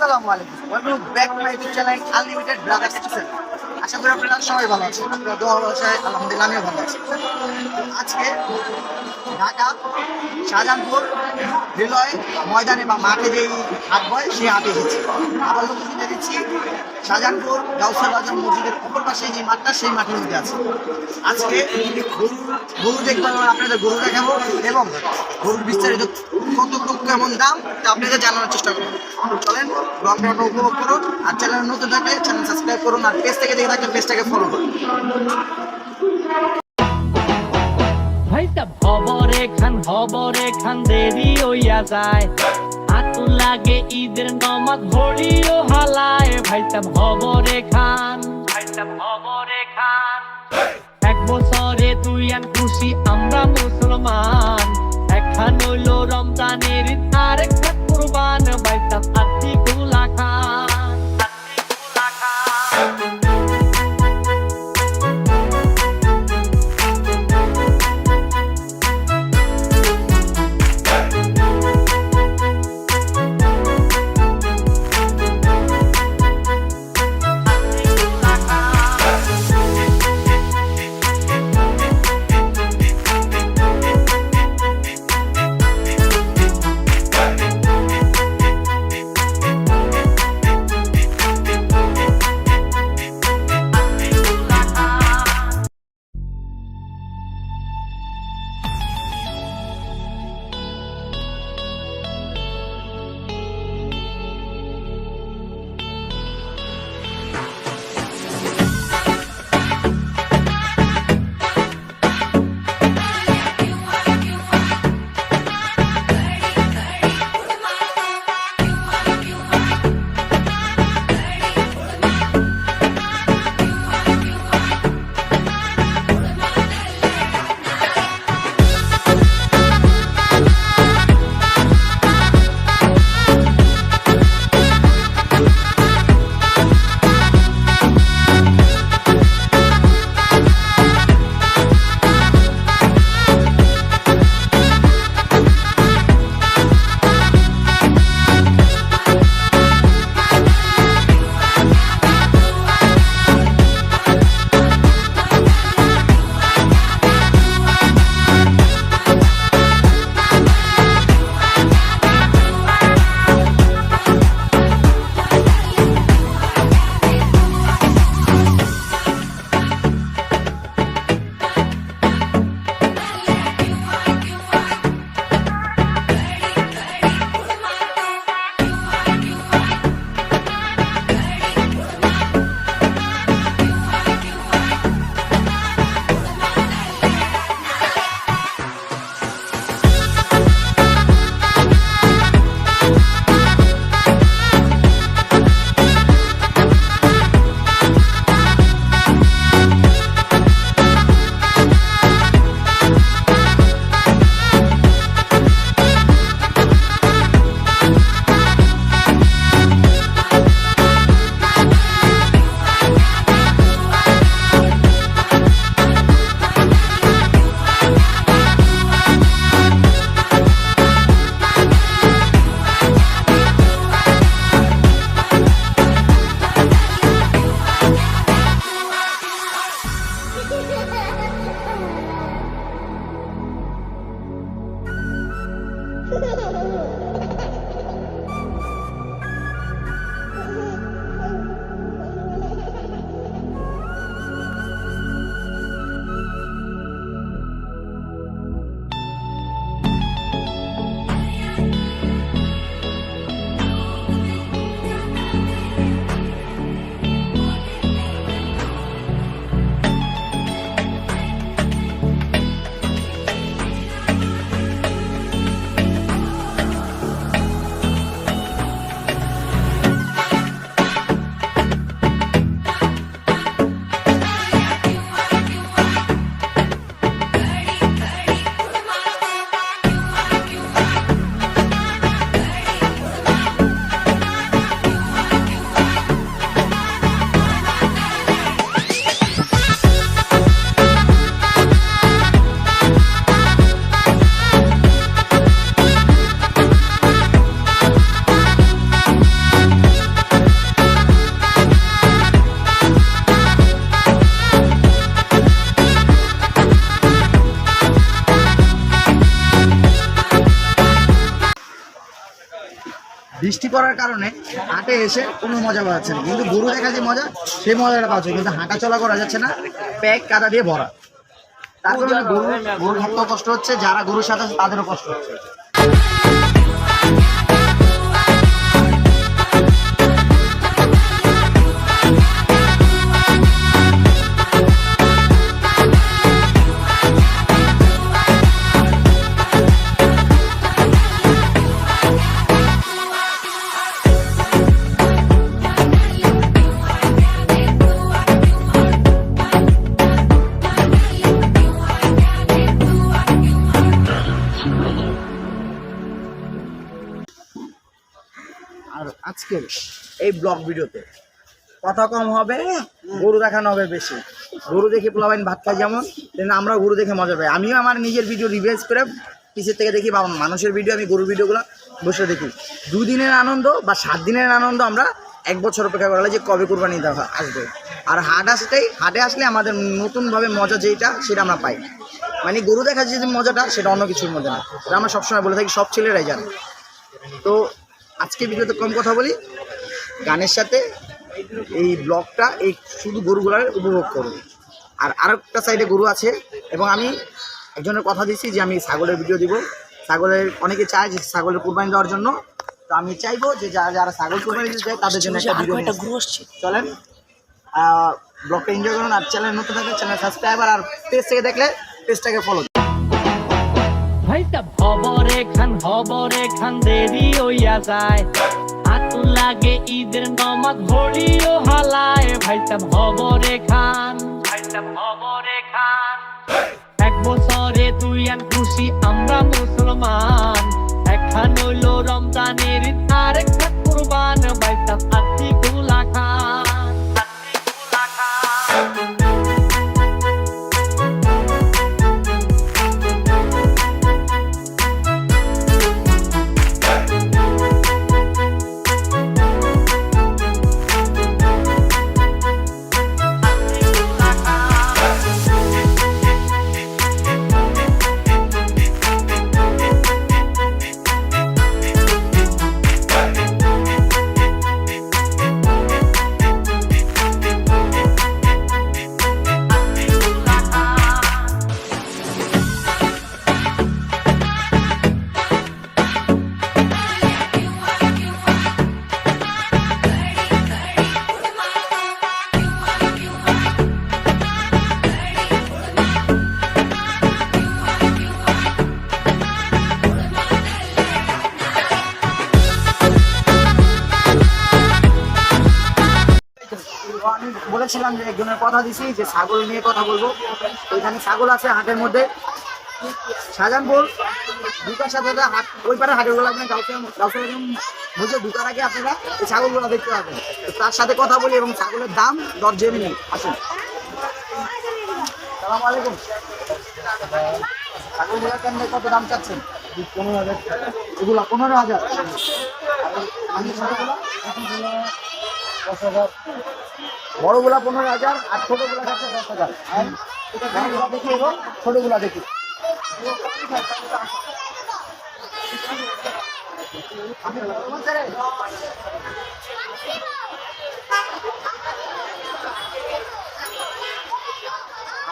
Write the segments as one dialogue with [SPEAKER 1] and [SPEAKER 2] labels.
[SPEAKER 1] আসসালামু আলাইকুম। Welcome back my YouTube channel unlimited brothers kitchen আশা করি আপনারা সবাই ভালো আছেন। আপনারা দোয়া ভাষায় আলহামদুলিল্লাহ আমিও ভালো আছি। আজকে ঢাকা, শাহজাহানপুর, রেলওয়ে, ময়দানে বা মাঠে যেই হাট বয়, সেই হাটে এসেছি। আবার লোক কিনে দিচ্ছি, শাহজাহানপুর গাউসা বাজার মসজিদের অপর পাশে যে মাঠটা, সেই মাঠের মধ্যে আছে। আজকে গরু গরু দেখব আপনাদের গরু দেখাবো এবং গরুর বিস্তারিত কত কত কেমন দাম, তা আপনাদের জানানোর চেষ্টা করব। চলেন ব্লগটা উপভোগ করুন, আর চ্যানেল নতুন থাকলে চ্যানেল সাবস্ক্রাইব করুন, আর পেজ থেকে দেখে থাকলে পেজটাকে ফলো করুন।
[SPEAKER 2] ভাইটা খবরে খান খবরে খান দেরি হইয়া যায়। হাতু লাগে ঈদের নমাজ, ঘড়িও হালায়। ভাইটা খবরে খান ভাইটা খবরে খান এক বছরে তুই আর খুশি, আমরা মুসলমান। একখান হইল রমজানের আরেকটা কুরবান ভাইটা আত্মি কুলা খান আত্মি খান
[SPEAKER 1] বৃষ্টি পড়ার কারণে হাটে এসে কোনো মজা পাচ্ছে না। কিন্তু গরু দেখা যে মজা, সেই মজাটা পাচ্ছে। কিন্তু হাঁটা চলা করা যাচ্ছে না, প্যাক কাদা দিয়ে ভরা। তারপরে গরু গরুর হাতেও কষ্ট হচ্ছে, যারা গরুর সাথে তাদেরও কষ্ট হচ্ছে। আজকের এই ব্লগ ভিডিওতে। কথা কম হবে, গরু দেখানো হবে বেশি। গরু দেখে পোলাবাইন ভাত খাই যেমন তেমনি আমরা গরু দেখে মজা পাই। আমিও আমার নিজের ভিডিও রিভাইজ করে পিছের থেকে দেখি বা মানুষের ভিডিও আমি গরুর ভিডিওগুলো বসে দেখি। দুদিনের আনন্দ বা সাত দিনের আনন্দ আমরা এক বছর অপেক্ষা করা যে কবে কোরবানি দেখা আসবে। আর হাট আসতেই হাটে আসলে আমাদের নতুনভাবে মজা যেটা সেটা আমরা পাই। মানে গরু দেখার যে মজাটা, সেটা অন্য কিছুর মধ্যে না। আমরা সবসময় বলে থাকি, সব ছেলেরাই জানে। তো আজকে ভিডিওতে কম কথা বলি। গানের সাথে এই ব্লগটা এই শুধু গরুগুলার উপভোগ করুন। আর আরেকটা সাইডে গরু আছে এবং আমি একজনের কথা দিচ্ছি যে আমি ছাগলের ভিডিও দিব। ছাগলের অনেকে চায় যে ছাগলের কোরবানি দেওয়ার জন্য। তো আমি চাইব যে যারা যারা ছাগল কোরবানি দিতে চায় তাদের জন্য একটা ভিডিও আসছি। চলেন ব্লগটা এনজয় করুন আর চ্যানেল নতুন থাকলে চ্যানেল সাবস্ক্রাইবার আর পেজ থেকে দেখলে পেজটাকে ফলো
[SPEAKER 2] ভাইটা খবরে খান খবরে খান দেরি হইয়া যায়। আতু লাগে ঈদের নমাজ ঘড়িও হালায়। ভাইটা খবরে খান ভাইটা খবরে খান এক বছরে তুই আন খুশি আমরা মুসলমান। একখান হইল রমজানের ঈদ, আর একটা কুরবান। ভাইটা আত্মি গুলা খানগুলা খান
[SPEAKER 1] যে একজনের কথা দিছি, যে ছাগল নিয়ে কথা বলব। ওইখানে ছাগল আছে হাটের মধ্যে। শাহজাহানপুর দুটার সাথে হাট, ওই পারে হাটেরগুলো আপনি কাউকে বুঝে ঢুকার আগে আপনারা এই ছাগলগুলো দেখতে পাবেন। তার সাথে কথা বলি এবং ছাগলের দাম দর নিই। আসুন। সালাম আলাইকুম। ছাগলগুলো কেন কত দাম চাচ্ছেন? পনেরো হাজার এগুলা পনেরো হাজার দশ হাজার। বড়গুলা পনেরো হাজার আর ছোটগুলা যাচ্ছে দশ হাজার। দেখি এবং ছোটগুলা দেখি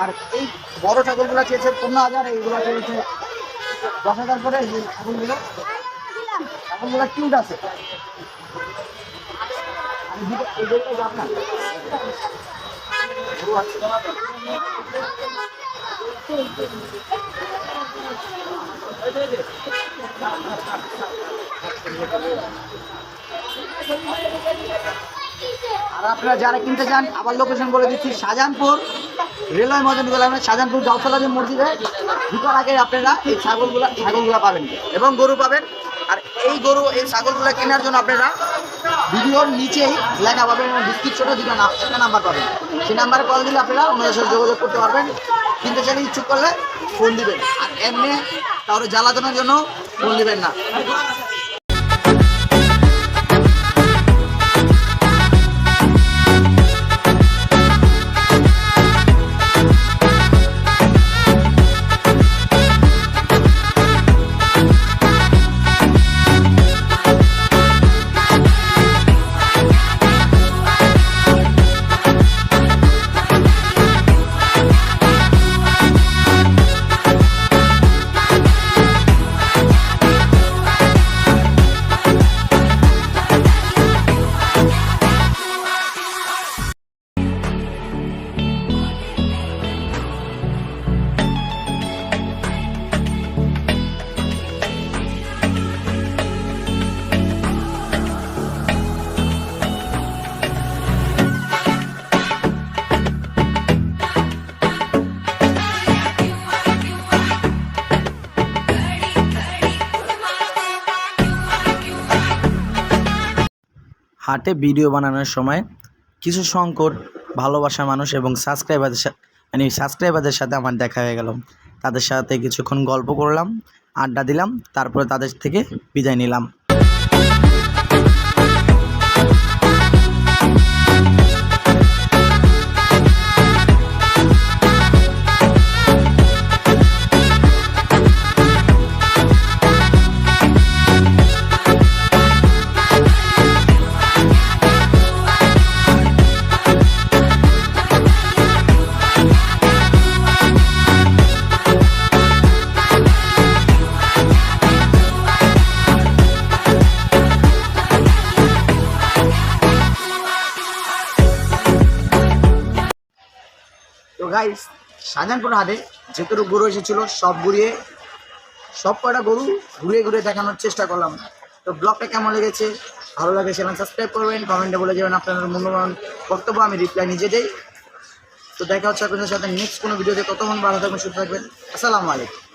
[SPEAKER 1] আর এই বড় ছাগলগুলা চেয়েছে পনেরো হাজার এইগুলো চেয়েছে দশ হাজার করে ছাগলগুলো ছাগলগুলো কিউট আছে আমি দুটো এই দুটো যাব না গরু আছে। আর আপনারা যারা কিনতে চান, আবার লোকেশন বলে দিচ্ছি, শাহজাহানপুর, রেলওয়ে ময়দান গেলে আমরা শাহজাহানপুর গাউতলা যে মসজিদে ঢুকার আগে আপনারা এই ছাগলগুলা ছাগলগুলা পাবেন। এবং গরু পাবেন। আর এই গরু, এই ছাগলগুলা কেনার জন্য আপনারা ভিডিওর নিচেই লেখা পাবেন এবং ডিসক্রিপশনে দুটো একটা নাম্বার পাবেন। সেই নাম্বারে কল দিলে আপনারা ওনাদের সাথে যোগাযোগ করতে পারবেন। কিনতে চাইলে ইচ্ছুক করলে ফোন দিবেন। আর এমনি তাহলে জ্বালাতনের জন্য ফোন দিবেন না।
[SPEAKER 3] হাটে ভিডিও বানানোর সময় কিছু সংকট ভালোবাসা মানুষ এবং সাবস্ক্রাইবারদের সাথে মানে সাবস্ক্রাইবারদের সাথে আমার দেখা হয়ে গেল। তাদের সাথে কিছুক্ষণ গল্প করলাম, আড্ডা দিলাম, তারপরে তাদের থেকে বিদায় নিলাম।
[SPEAKER 1] গাইস শাহজাহানপুর হাটে যেতটুকু গরু এসেছিল, সব ঘুরিয়ে, সব কটা গরু ঘুরে ঘুরে দেখানোর চেষ্টা করলাম। তো ব্লগটা কেমন লেগেছে? ভালো লাগে সেখানে সাবস্ক্রাইব করবেন, কমেন্টে বলে যাবেন আপনাদের মূল্যবান বক্তব্য, আমি রিপ্লাই নিজে দেই। তো দেখা হচ্ছে আপনাদের সাথে নেক্সট কোনো ভিডিওতে কতক্ষণ ভালো থাকবেন, সুস্থ থাকবেন। আসসালামু আলাইকুম।